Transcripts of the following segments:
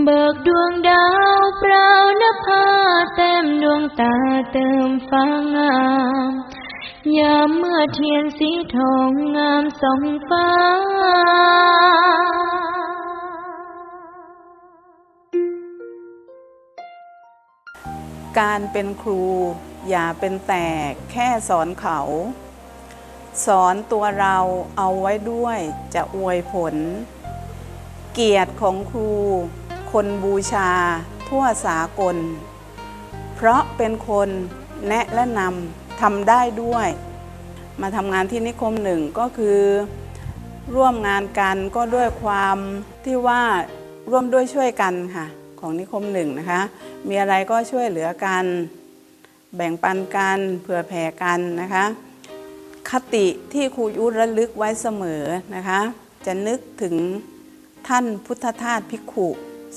เบิกดวงดาวเปล่านภาแต้มดวงตาเติมฟ้างามยามเมื่อเทียนสีทองงามสองฟ้าการเป็นครูอย่าเป็นแต่แค่สอนเขา สอนตัวเราเอาไว้ด้วยจะอวยผล เกียรติของครู คนบูชา ทั่วสากล เพราะเป็นคนแนะและนำทำได้ด้วย มาทำงานที่นิคมหนึ่งก็คือ ร่วมงานกันก็ด้วยความที่ว่าร่วมด้วยช่วยกันค่ะ ของนิคมหนึ่งนะคะ มีอะไรก็ช่วยเหลือกัน แบ่งปันกันเผื่อแผ่กันนะคะ คติที่ครูยุระลึกไว้เสมอนะคะ จะนึกถึงท่านพุทธทาสภิกขุ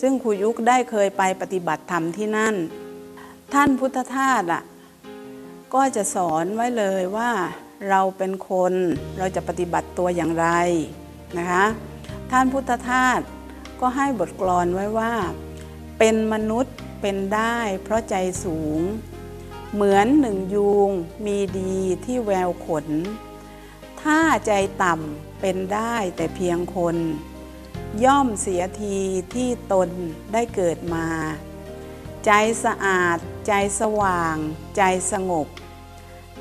ซึ่งครูยุได้เคยไปปฏิบัติธรรมที่นั่น ท่านพุทธทาสอะก็จะสอนไว้เลยว่าเราเป็นคนเราจะปฏิบัติตัวอย่างไรนะคะ ท่านพุทธทาสก็ให้บทกลอนไว้ว่า เป็นมนุษย์เป็นได้เพราะใจสูง เหมือนหนึ่งยูงมีดีที่แววขน ถ้าใจต่ำเป็นได้แต่เพียงคน ย่อมเสียทีที่ตนได้เกิดมา ใจสะอาด ใจสว่าง ใจสงบ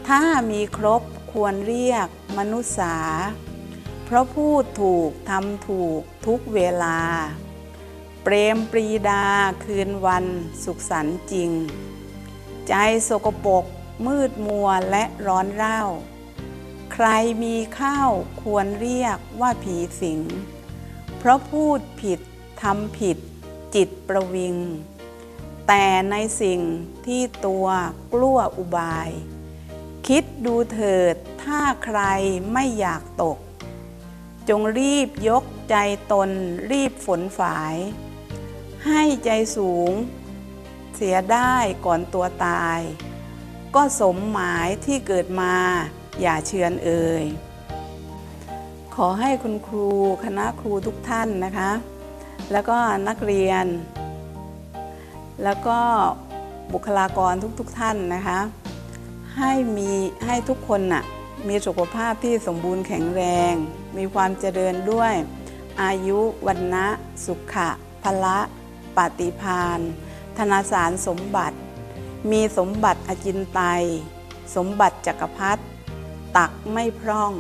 ถ้ามีครบควรเรียกมนุษย์สา เพราะพูดถูกทำถูกทุกเวลา เปรมปรีดาคืนวันสุขสันต์จริง ใจสกปรกมืดมัวและร้อนเร่า ใครมีข้าวควรเรียกว่าผีสิง เพราะพูดผิดทำผิดจิตประวิง แต่ในสิ่งที่ตัวกลัวอุบาย คิดดูเถิดถ้าใครไม่อยากตก จงรีบยกใจตนรีบฝนฝาย ให้ใจสูง เสียได้ก่อนตัวตาย ก็สมหมายที่เกิดมาอย่าเชือนเอ่ย ขอให้คุณครูคณะครูทุกท่านนะคะ แล้วก็นักเรียน แล้วก็บุคลากรทุกๆทท่านนะคะ ให้มีให้ทุกคนน่ะมีสุขภาพที่สมบูรณ์แข็งแรง มีความเจริญด้วย อายุวันนะสุขะพละปฏิพานธนาสารสมบัติ มีสมบัติอจินไตย สมบัติจักรพรรดิตักไม่พร่อง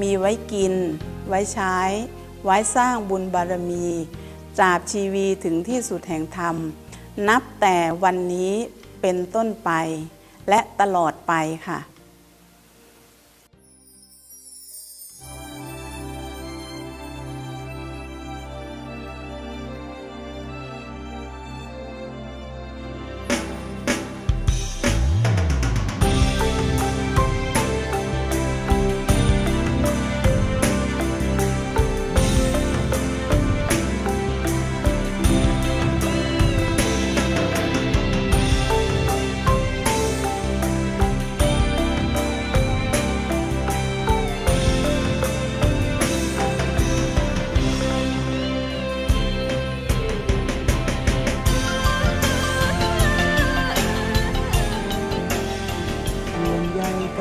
มีไว้กิน ไว้ใช้ ไว้สร้างบุญบารมี จาบชีวีถึงที่สุดแห่งธรรม นับแต่วันนี้เป็นต้นไป และตลอดไปค่ะ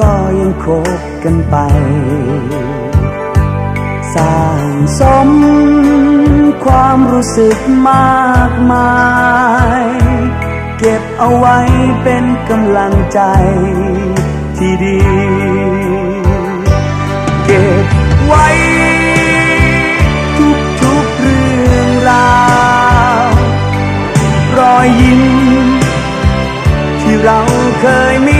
ก็ยังคบกันไป สร้างสมความรู้สึกมากมาย เก็บเอาไว้เป็นกำลังใจที่ดี เก็บไว้ทุกๆเรื่องราว รอยยิ้มที่เราเคยมี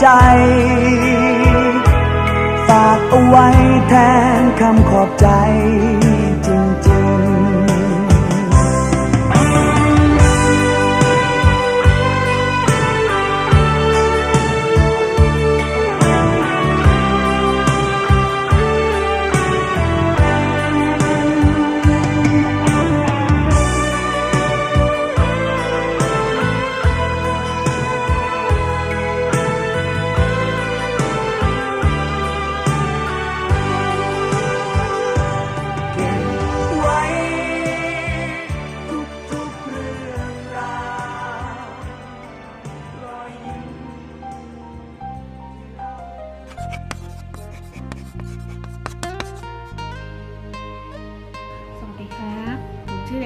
ใจ ฝากเอาไว้แทนคำขอบใจ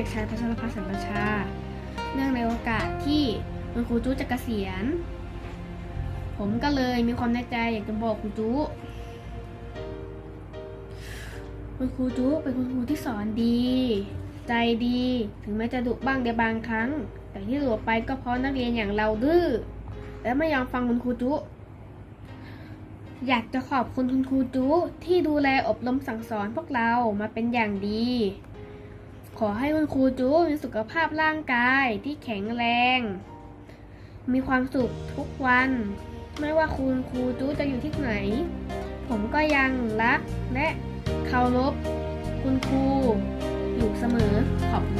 ด็กชายพัชรพัฒน์สันประชา เนื่องในโอกาสที่คุณครูจุจะเกษียณ ผมก็เลยมีความในใจอยากจะบอกครูจุคุณครูจุเป็นคุณครูที่สอนดี ใจดี ถึงแม้จะดุบ้างในบางครั้ง แต่ที่หลบไปก็เพราะนักเรียนอย่างเราดื้อและไม่ยอมฟังคุณครูจุอยากจะขอบคุณคุณครูจุที่ดูแลอบรมสั่งสอนพวกเรามาเป็นอย่างดี ขอให้คุณครูจูมีสุขภาพร่างกายที่แข็งแรง มีความสุขทุกวัน ไม่ว่าคุณครูจูจะอยู่ที่ไหน ผมก็ยังรักและเคารพคุณครูอยู่เสมอขอบคุณ